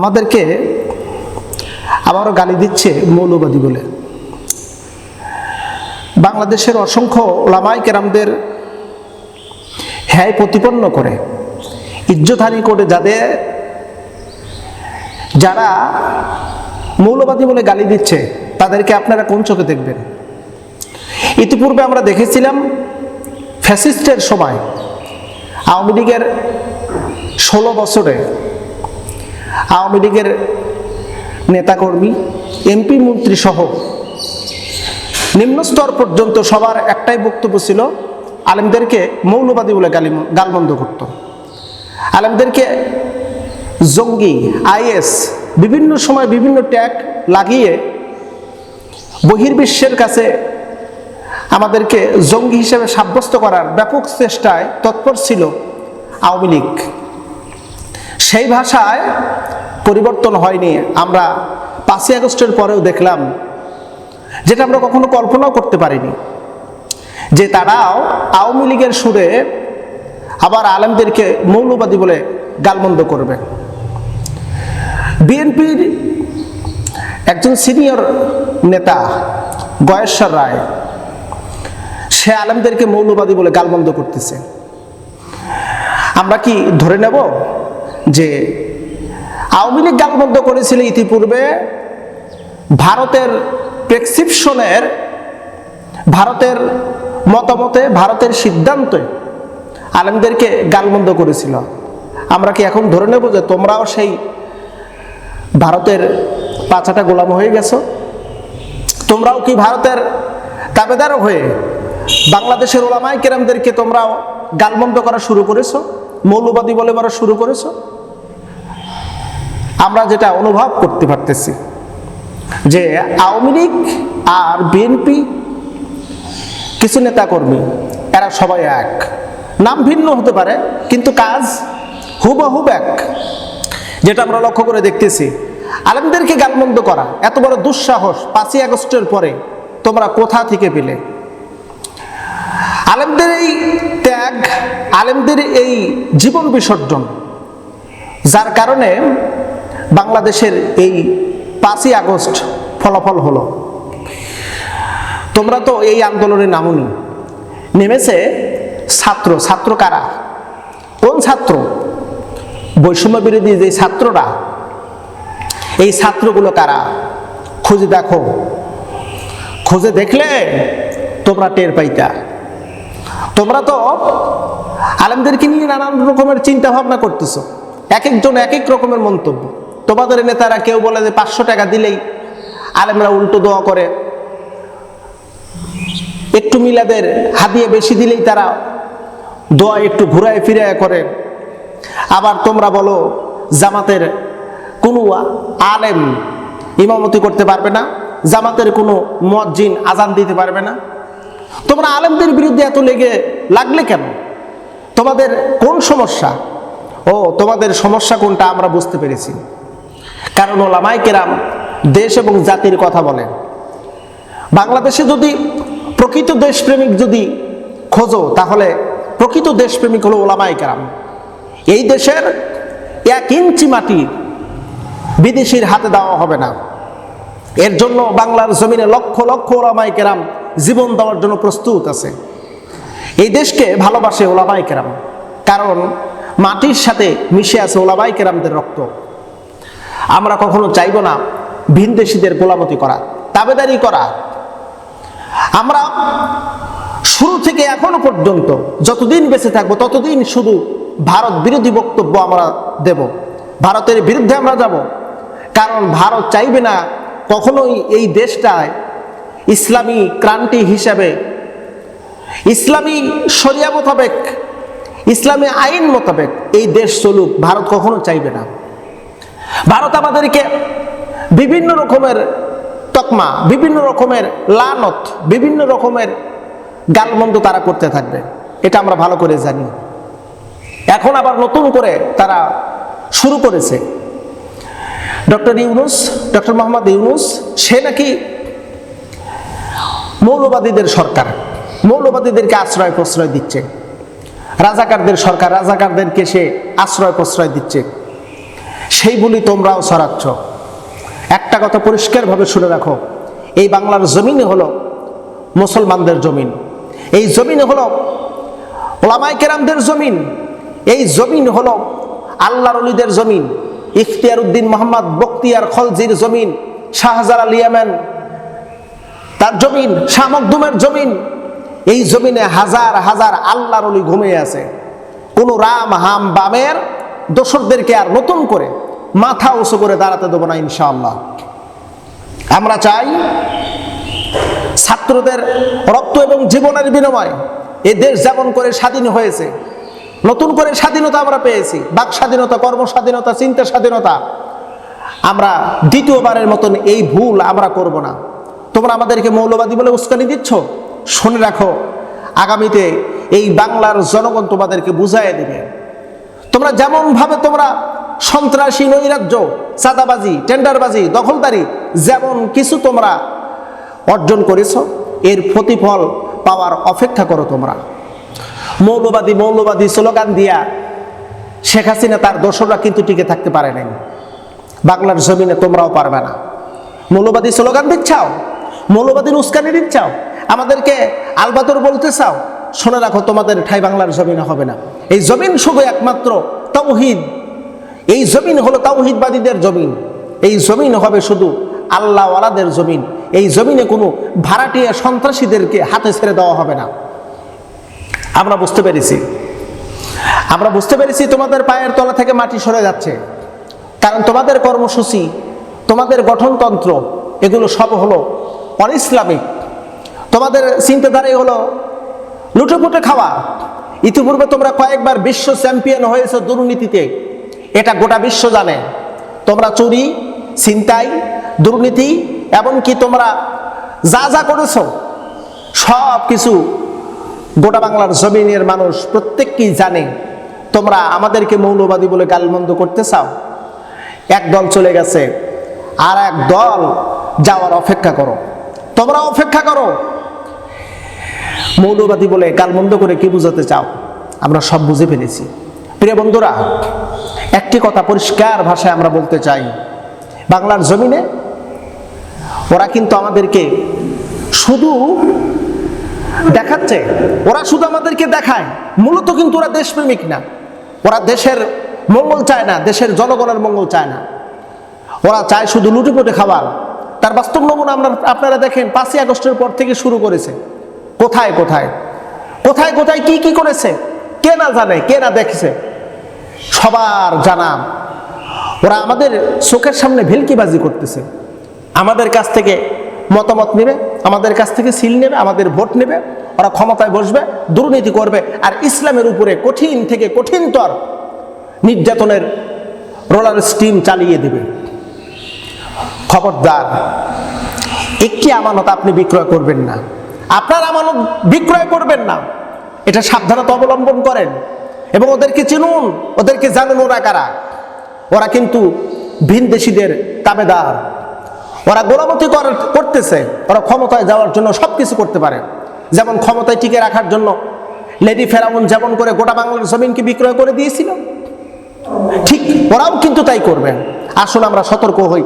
আমাদেরকে আবারও গালি দিচ্ছে মৌলবাদী বলে। বাংলাদেশের অসংখ্য ওলামাই কেরামদের হ্যায় প্রতিপন্ন করে, ইজ্জতহানি করে যাদের যারা মৌলবাদী বলে গালি দিচ্ছে, তাদেরকে আপনারা কোন চোখে দেখবেন? ইতিপূর্বে আমরা দেখেছিলাম ফ্যাসিস্টের সময় আওয়ামী লীগের ষোলো বছরে আওয়ামী লীগের নেতাকর্মী, এমপি, মন্ত্রী সহ নিম্ন স্তর পর্যন্ত সবার একটাই বক্তব্য ছিল, আলেমদেরকে মৌলবাদী বলে গালি গালবন্ধ করত। আলেমদেরকে জঙ্গি, আইএস, বিভিন্ন সময় বিভিন্ন ট্যাগ লাগিয়ে বহির্বিশ্বের কাছে আমাদেরকে জঙ্গি হিসেবে সাব্যস্ত করার ব্যাপক চেষ্টায় তৎপর ছিল আওয়ামী লীগ। সেই ভাষায় পরিবর্তন হয়নি। আমরা পাঁচই আগস্টের পরেও দেখলাম, যেটা আমরা কখনো কল্পনাও করতে পারিনি, যে তারাও আওয়ামী লীগের সুরে আবার আলেমদেরকে মৌলবাদী বলে গালমন্দ করবে। বিএনপির একজন সিনিয়র নেতা গয়েশ্বর রায়, সে আলেমদেরকে মৌলবাদী বলে গালমন্দ করতেছে। আমরা কি ধরে নেব যে আওয়ামী লীগ গালবন্ধ করেছিল ইতিপূর্বে, ভারতের প্রেসক্রিপশনের, ভারতের মতামতে, ভারতের সিদ্ধান্তে আলেমদেরকে গালবন্ধ করেছিল। আমরা কি এখন ধরে নেব যে তোমরাও সেই ভারতের পাঁচাটা গোলাম হয়ে গেছো? তোমরাও কি ভারতের তাবেদার হয়ে বাংলাদেশের ওলামাই কেরামদেরকে তোমরাও গালমন্দ করা শুরু করেছ? মৌলবাদী বলে বলা শুরু করেছ? আমরা যেটা অনুভব করতে পারতেছি যে আওয়ামী লীগ আর বিএনপি কিছু নেতাকর্মী, এরা সবাই এক। নাম ভিন্ন হতে পারে, কিন্তু কাজ হুবহুব এক। যেটা আমরা লক্ষ্য করে দেখতেছি, আলেমদেরকে গালমন্দ করা, এত বড় দুঃসাহস, পাঁচই আগস্টের পরে তোমরা কোথা থেকে পেলে? আলেমদের এই ত্যাগ, আলেমদের এই জীবন বিসর্জন, যার কারণে বাংলাদেশের এই পাঁচই আগস্ট ফলাফল হলো। তোমরা তো এই আন্দোলনে নামুনি। নেমেছে ছাত্র। ছাত্র কারা? কোন ছাত্র? বৈষম্য বিরোধী যে ছাত্ররা, এই ছাত্রগুলো কারা? খুঁজে দেখো। খুঁজে দেখলে তোমরা টের পাইতা। তোমরা তো আলেমদেরকে নিয়ে নানান রকমের চিন্তা ভাবনা করতেছো। এক একজন এক এক রকমের মন্তব্য। তোমাদের নেতারা কেউ বলে যে পাঁচশো টাকা দিলেই আলেমরা উল্টো দোয়া করে। একটু মিলাদের হাতিয়ে বেশি দিলেই তারা দোয়া একটু ঘুরায় ফিরায় করে। আবার তোমরা বলো, জামাতের কোনো আলেম ইমামতি করতে পারবে না, জামাতের কোনো মজ্জিন আজান দিতে পারবে না। তোমরা আলেমদের বিরুদ্ধে এত লেগে লাগলে কেন? তোমাদের কোন সমস্যা? ও, তোমাদের সমস্যা কোনটা আমরা বুঝতে পেরেছি। কারণ ওলামাই কেরাম দেশ এবং জাতির কথা বলেন। বাংলাদেশে যদি প্রকৃত দেশপ্রেমিক যদি খোঁজো, তাহলে প্রকৃত দেশপ্রেমিক হলো ওলামাই কেরাম। এই দেশের এক ইঞ্চি মাটি বিদেশির হাতে দেওয়া হবে না। এর জন্য বাংলার জমিনে লক্ষ লক্ষ ওলামাই কেরাম জীবন দেওয়ার জন্য প্রস্তুত আছে। এই দেশকে ভালোবাসে ওলামাই কেরাম, কারণ মাটির সাথে মিশে আছে ওলামাই কেরামদের রক্ত। আমরা কখনো চাইব না ভিনদেশিদের গোলামতি করা, তাবেদারি করা। আমরা শুরু থেকে এখনও পর্যন্ত যতদিন বেঁচে থাকব ততদিন শুধু ভারত বিরোধী বক্তব্য আমরা দেব। ভারতের বিরুদ্ধে আমরা যাব। কারণ ভারত চাইবে না কখনোই এই দেশটায় ইসলামী ক্রান্তি হিসাবে, ইসলামী শরিয়া মোতাবেক, ইসলামী আইন মোতাবেক এই দেশ চলুক। ভারত কখনো চাইবে না। ভারত আমাদেরকে বিভিন্ন রকমের তকমা, বিভিন্ন রকমের লানত, বিভিন্ন রকমের গালমন্দ তারা করতে থাকবে। এটা আমরা ভালো করে জানি। এখন আবার নতুন করে তারা শুরু করেছে। ডক্টর ইউনুস, ডক্টর মোহাম্মদ ইউনুস, সে নাকি মৌলবাদীদের সরকার, মৌলবাদীদেরকে আশ্রয় প্রশ্রয় দিচ্ছে। রাজাকারদের সরকার, রাজাকারদেরকে সে আশ্রয় প্রশ্রয় দিচ্ছে। সেই বলি তোমরাও ছড়াচ্ছ একটা কথা পরিষ্কারভাবে শুনে রাখো। এই বাংলার জমিনে হলো মুসলমানদের জমিন। এই জমিনে হলো ওলামাই কেরামদের জমিন। এই জমিন হলো আল্লাহর অলিদের জমিন। ইখতিয়ার উদ্দিন মোহাম্মদ বক্তিয়ার খলজির জমিন শাহজার আল ইয়ামেন। তার জমিন, শাহ মখদুমের জমিন। এই জমিনে হাজার হাজার আল্লাহর অলি ঘুমিয়ে আছে। কোন রাম, হাম, বামের দোসরদেরকে আর নতুন করে মাথা উঁচু করে দাঁড়াতে দেবো না ইনশাআল্লাহ। আমরা চাই ছাত্রদের রক্ত এবং জীবনের বিনিময় এ দেশ যেমন করে স্বাধীন হয়েছে, নতুন করে স্বাধীনতা আমরা পেয়েছি, বাক স্বাধীনতা, কর্ম স্বাধীনতা, চিন্তা স্বাধীনতা, আমরা দ্বিতীয়বারের মতন এই ভুল আমরা করব না। তোমরা আমাদেরকে মৌলবাদী বলে উস্কানি দিচ্ছ? শুনে রাখো, আগামীতে এই বাংলার জনগণ তোমাদেরকে বুঝাই দেবে। তোমরা যেমনভাবে তোমরা সন্ত্রাসী নৈরাজ্য চাঁদাবাজি, টেন্ডারবাজি, দখলদারি, যেমন কিছু তোমরা অর্জন করেছ, এর প্রতিফল পাওয়ার অপেক্ষা করো তোমরা। মৌলবাদী মৌলবাদী স্লোগান দিয়া শেখ হাসিনা তার দোসররা কিন্তু টিকে থাকতে পারে নাই। বাংলার জমিনে তোমরাও পারবে না। মৌলবাদী স্লোগান দিচ্ছাও? মৌলবাদীর উস্কানি দিচ্ছাও? আমাদেরকে আলবাতর বলতে চাও? শুনে রাখো, তোমাদের ঠাই বাংলার জমিনে হবে না। এই জমিন শুধু একমাত্র তাওহিদ। এই জমিন হলো তাওহিদবাদীদের জমিন। এই জমিন হবে শুধু আল্লাহওয়ালাদের জমিন। এই জমিনে কোনো ভাড়াটিয়া সন্ত্রাসীদেরকে হাতে ছেড়ে দেওয়া হবে না। আমরা বুঝতে পেরেছি। আমরা বুঝতে পেরেছি তোমাদের পায়ের তলা থেকে মাটি সরে যাচ্ছে। কারণ তোমাদের কর্মসূচি, তোমাদের গঠনতন্ত্র, এগুলো সব হলো অন ইসলামিক তোমাদের চিন্তাধারাই হলো লুটেপুটে খাওয়া। ইতিপূর্বে তোমরা কয়েকবার বিশ্ব চ্যাম্পিয়ন হয়েছে দুর্নীতিতে। এটা গোটা বিশ্ব জানে। তোমরা চুরি, ছিনতাই, দুর্নীতি, এমনকি তোমরা যা যা করেছ, সব কিছু গোটা বাংলার জমিনের মানুষ প্রত্যেককেই জানে। তোমরা আমাদেরকে মৌলবাদী বলে গালমন্দ করতে চাও? এক দল চলে গেছে। আর এক দল যাওয়ার অপেক্ষা করো। তোমরা অপেক্ষা করো। মৌলবাদী বলে গালমন্দ করে কি বুঝাতে চাও? আমরা সব বুঝে ফেলেছি। প্রিয় বন্ধুরা, একটি কথা পরিষ্কার ভাষায় আমরা বলতে চাই। বাংলার জমিনে ওরা কিন্তু আমাদেরকে শুধু দেখাচ্ছে, ওরা শুধু আমাদেরকে দেখায়। মূলত কিন্তু ওরা দেশপ্রেমিক না। ওরা দেশের মঙ্গল চায় না, দেশের জনগণের মঙ্গল চায় না। ওরা চায় শুধু লুটেপুটে খাবার। তার বাস্তব নমুনা আমরা আপনারা দেখেন, পাঁচই আগস্টের পর থেকে শুরু করেছে। কোথায় কোথায়? কোথায় কোথায়, কি কি করেছে? কে না জানে, কে না দেখছে? সবার জানা। ওরা আমাদের চোখের সামনে ভেলকিবাজি করতেছে। আমাদের কাছ থেকে মতামত নেবে, আমাদের কাছ থেকে সিল নেবে, আমাদের ভোট নেবে, ওরা ক্ষমতায় বসবে, দুর্নীতি করবে, আর ইসলামের উপরে কঠিন থেকে কঠিনতর নির্যাতনের রোলার স্টিম চালিয়ে দেবে। খবরদার, একটি আমানত আপনি বিক্রয় করবেন না। আপনার আমানত বিক্রয় করবেন না। এটা সাবধানতা অবলম্বন করেন এবং ওদেরকে চিনুন, ওদেরকে জানুন ওরা কারা। ওরা কিন্তু ভিনদেশিদের তাবেদার। ওরা গোলামতি করতেছে, ওরা ক্ষমতায় যাওয়ার জন্য সব কিছু করতে পারে। যেমন ক্ষমতায় টিকে রাখার জন্য লেডি ফেরাউন যেমন করে গোটা বাংলার জমিনকে বিক্রয় করে দিয়েছিল, ঠিক ওরাও কিন্তু তাই করবেন। আসুন আমরা সতর্ক হই।